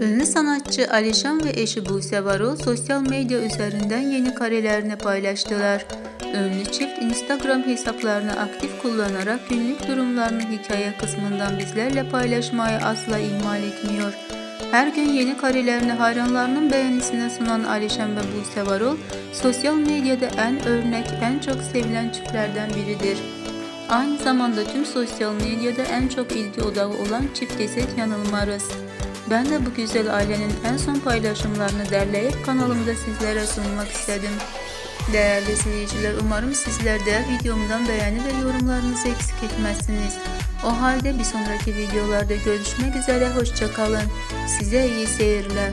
Ünlü sanatçı Alişan ve eşi Buse Varol sosyal medya üzerinden yeni karelerini paylaştılar. Ünlü çift Instagram hesaplarını aktif kullanarak günlük durumlarını hikaye kısmından bizlerle paylaşmayı asla ihmal etmiyor. Her gün yeni karelerini hayranlarının beğenisine sunan Alişan ve Buse Varol, sosyal medyada en örnek, en çok sevilen çiftlerden biridir. Aynı zamanda tüm sosyal medyada en çok ilgi odağı olan çift desek yanılmarız. Ben de bu güzel ailenin en son paylaşımlarını derleyip kanalımda sizlere sunmak istedim. Değerli izleyiciler umarım sizler de videomdan beğeni ve yorumlarınızı eksik etmezsiniz. O halde bir sonraki videolarda görüşmek üzere hoşçakalın. Size iyi seyirler.